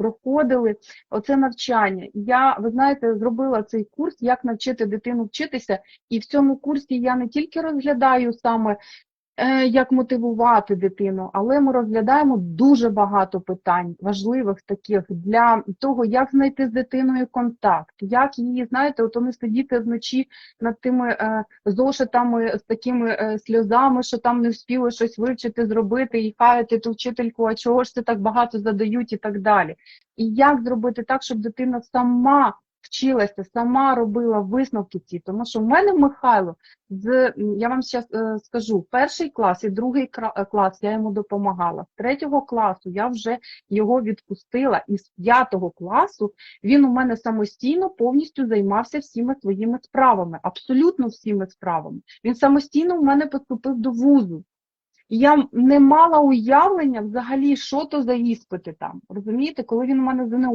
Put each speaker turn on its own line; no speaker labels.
проходили оце навчання. Я, ви знаєте, зробила цей курс, як навчити дитину вчитися, і в цьому курсі я не тільки розглядаю саме як мотивувати дитину, але ми розглядаємо дуже багато питань важливих таких для того, як знайти з дитиною контакт, як її, знаєте, от вони сидіти вночі над тими е, зошитами з такими е, сльозами, що там не встигли щось вивчити, зробити і хаяти ту вчительку, а чого ж це так багато задають і так далі. І як зробити так, щоб дитина сама вчилася, сама робила висновки ці, тому що в мене Михайло з я вам зараз скажу, перший клас і другий е, клас я йому допомагала. З третього класу я вже його відпустила, і з п'ятого класу він у мене самостійно повністю займався всіма своїми справами, абсолютно всіми справами. Він самостійно у мене поступив до вузу. Я не мала уявлення взагалі, що то за іспити там. Розумієте, коли він у мене ЗНО